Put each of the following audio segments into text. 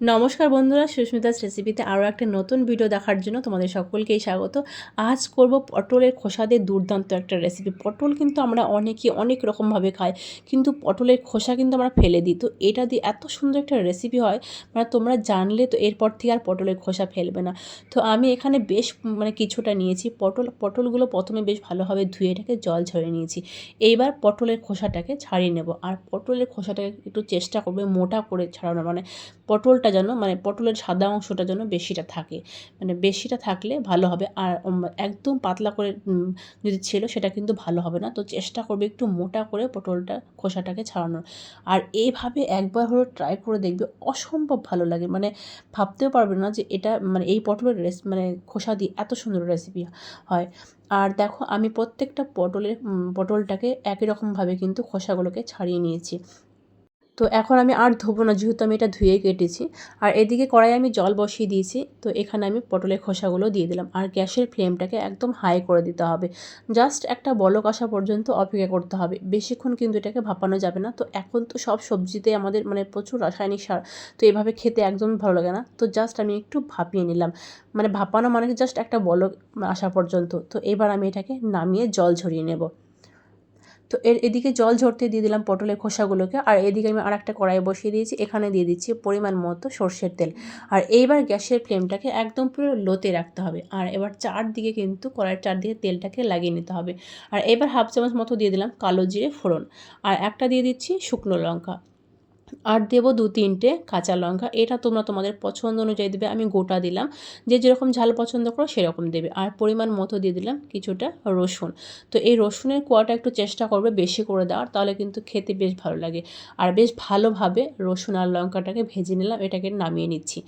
নমস্কার বন্ধুরা, সুস্মিতাস রেসিপিতে আরও একটা নতুন ভিডিও দেখার জন্য তোমাদের সকলকেই স্বাগত। আজ করব পটলের খোসা দিয়ে দুর্দান্ত একটা রেসিপি পটল কিন্তু আমরা অনেকে অনেক রকমভাবে খাই, কিন্তু পটলের খোসা কিন্তু আমরা ফেলে দিই। তো এটা দিয়ে এত সুন্দর একটা রেসিপি হয় মানে তোমরা জানলে তো এরপর থেকে আর পটলের খোসা ফেলবে না। তো আমি এখানে বেশ মানে কিছুটা নিয়েছি। পটল, পটলগুলো প্রথমে বেশ ভালোভাবে ধুয়ে এটাকে জল ঝরিয়ে নিয়েছি। এইবার পটলের খোসাটাকে ছাড়িয়ে নেব। আর পটলের খোসাটাকে একটু চেষ্টা করবে মোটা করে ছাড়ানো মানে পটলটা অংশটা যেন মানে পটলের সাদা অংশটা যেন বেশিটা থাকে। মানে বেশিটা থাকলে ভালো হবে। আর একদম পাতলা করে যদি ছিল সেটা কিন্তু ভালো হবে না। তো চেষ্টা করবে একটু মোটা করে পটলটা, খোসাটাকে ছাড়ানোর। আর এইভাবে একবার হলো ট্রাই করে দেখবে, অসম্ভব ভালো লাগে। মানে ভাবতেও পারবে না যে এটা মানে এই পটলের রেস মানে খোসা দিয়ে এত সুন্দর রেসিপি হয়। আর দেখো, আমি প্রত্যেকটা পটলের পটলটাকে একই রকমভাবে কিন্তু খোসাগুলোকে ছাড়িয়ে নিয়েছি। তো এখন আমি আর ধোবো না, যেহেতু আমি এটা ধুয়ে কেটেছি। আর এদিকে কড়াই আমি জল বসিয়ে দিয়েছি, তো এখানে আমি পটলের খোসাগুলো দিয়ে দিলাম। আর গ্যাসের ফ্লেমটাকে একদম হাই করে দিতে হবে। জাস্ট একটা বলক আসা পর্যন্ত অপেক্ষা করতে হবে। বেশিক্ষণ কিন্তু এটাকে ভাপানো যাবে না। তো এখন তো সব সবজিতে আমাদের মানে প্রচুর রাসায়নিক সার, তো এভাবে খেতে একদম ভালো লাগে না। তো জাস্ট আমি একটু ভাপিয়ে নিলাম। মানে ভাপানো মানে জাস্ট একটা বলক আসা পর্যন্ত। তো এবার আমি এটাকে নামিয়ে জল ঝরিয়ে নেব। তো এর এদিকে জল ঝরতে দিয়ে দিলাম পটলের খোসাগুলোকে, আর এদিকে আমি আর একটা কড়াই বসিয়ে দিয়েছি, এখানে দিয়ে দিচ্ছি পরিমাণ মতো সর্ষের তেল। আর এইবার গ্যাসের ফ্লেমটাকে একদম পুরো লোতে রাখতে হবে, আর এবার চারদিকে কিন্তু কড়াইয়ের চারদিকে তেলটাকে লাগিয়ে নিতে হবে। আর এবার হাফ চামচ মতো দিয়ে দিলাম কালো জিরে ফোড়ন, আর একটা দিয়ে দিচ্ছি শুকনো লঙ্কা। আর দেবো দু তিনটে কাঁচা লঙ্কা। এটা তোমরা তোমাদের পছন্দ অনুযায়ী দেবে। আমি গোটা দিলাম। যে যেরকম ঝাল পছন্দ করো, সেরকম দেবে। আর পরিমাণ মতো দিয়ে দিলাম কিছুটা রসুন। তো এই রসুনের কোয়াটা একটু চেষ্টা করবে বেশি করে দেওয়ার, তাহলে কিন্তু খেতে বেশ ভালো লাগে। আর বেশ ভালোভাবে রসুন আর লঙ্কাটাকে ভেজে নিলাম, এটাকে নামিয়ে নিচ্ছি।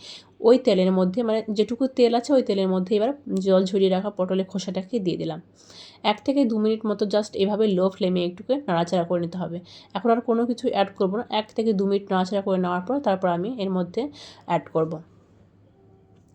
ওই তেলের মধ্যে মানে যেটুকু তেল আছে, ওই তেলের মধ্যে এবার জল ঝরিয়ে রাখা পটলের খোসাটাকে দিয়ে দিলাম। এক থেকে দু মিনিট মতো জাস্ট এভাবে লো ফ্লেমে একটুকে নাড়াচাড়া করে নিতে হবে। এখন আর কোনো কিছু অ্যাড করব না। এক থেকে দু মিনিট নাড়াচাড়া করে নেওয়ার পর তারপর আমি এর মধ্যে অ্যাড করব।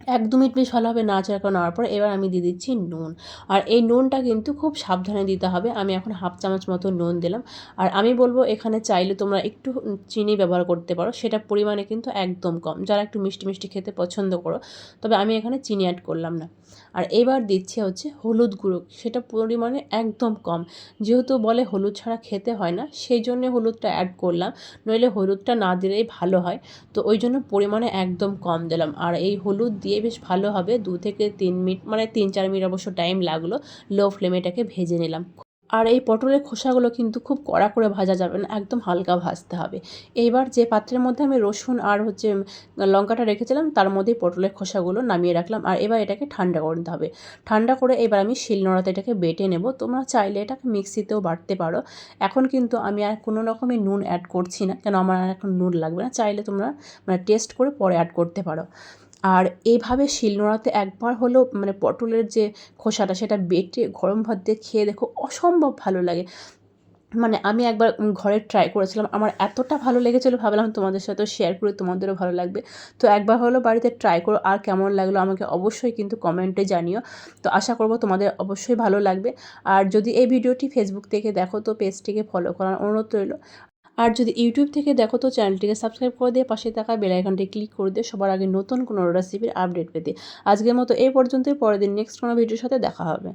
এক দু মিনিট বেশ ভালোভাবে নাড়াচাড়া নেওয়ার পর এবার আমি দিয়ে দিচ্ছি নুন। আর এই নুনটা কিন্তু খুব সাবধানে দিতে হবে। আমি এখন হাফ চামচ মতো নুন দিলাম। আর আমি বলব এখানে চাইলে তোমরা একটু চিনি ব্যবহার করতে পারো। সেটা পরিমাণে কিন্তু একদম কম। যারা একটু মিষ্টি মিষ্টি খেতে পছন্দ করো, তবে আমি এখানে চিনি অ্যাড করলাম না। আর এবার দিচ্ছে হচ্ছে হলুদ গুঁড়ো। সেটা পরিমাণে একদম কম। যেহেতু বলে হলুদ ছাড়া খেতে হয় না, সেই জন্যে হলুদটা অ্যাড করলাম। নইলে হলুদটা না দিলেই ভালো হয়। তো ওই জন্য পরিমাণে একদম কম দিলাম। আর এই হলুদ দিয়ে বেশ ভালো হবে। দু থেকে তিন মিনিট মানে তিন চার মিনিট অবশ্য টাইম লাগল। লো ফ্লেমে এটাকে ভেজে নিলাম। আর এই পটলের খোসাগুলো কিন্তু খুব কড়া করে ভাজা যাবে না, একদম হালকা ভাজতে হবে। এইবার যে পাত্রের মধ্যে আমি রসুন আর হচ্ছে লঙ্কাটা রেখেছিলাম, তার মধ্যেই পটলের খোসাগুলো নামিয়ে রাখলাম। আর এবার এটাকে ঠান্ডা করে নিতে হবে। ঠান্ডা করে এবার আমি শিলনোড়াতে এটাকে বেটে নেব। তোমরা চাইলে এটাকে মিক্সিতেও বাটতে পারো। এখন কিন্তু আমি আর কোনো রকমের নুন অ্যাড করছি না, কেন আমার আর এখন নুন লাগবে না। চাইলে তোমরা মানে টেস্ট করে পরে অ্যাড করতে পারো। আর এইভাবে শিলনোড়াতে একবার হলেও মানে পটলের যে খোসাটা, সেটা বেটে গরম ভাত দিয়ে খেয়ে দেখো অসম্ভব ভালো লাগে। মানে আমি একবার ঘরে ট্রাই করেছিলাম, আমার এতটা ভালো লেগেছিলো ভাবলাম তোমাদের সাথে শেয়ার করে, তোমাদেরও ভালো লাগবে। তো একবার হলো বাড়িতে ট্রাই করো, আর কেমন লাগল আমাকে অবশ্যই কিন্তু কমেন্টে জানিও। তো আশা করব তোমাদের অবশ্যই ভালো লাগবে। আর যদি এই ভিডিওটি ফেসবুক থেকে দেখো, তো পেজটিকে ফলো করার অনুরোধ রইল। আর যদি ইউটিউব থেকে দেখো তো চ্যানেলটিকে সাবস্ক্রাইব করে দিয়ে পাশে থাকা বেলাইকনটি ক্লিক করে দিয়ে সবার আগে নতুন কোনো রেসিপির আপডেট পেতে। আজকের মতো এই পর্যন্তই, পরের দিন নেক্সট কোনো ভিডিওর সাথে দেখা হবে।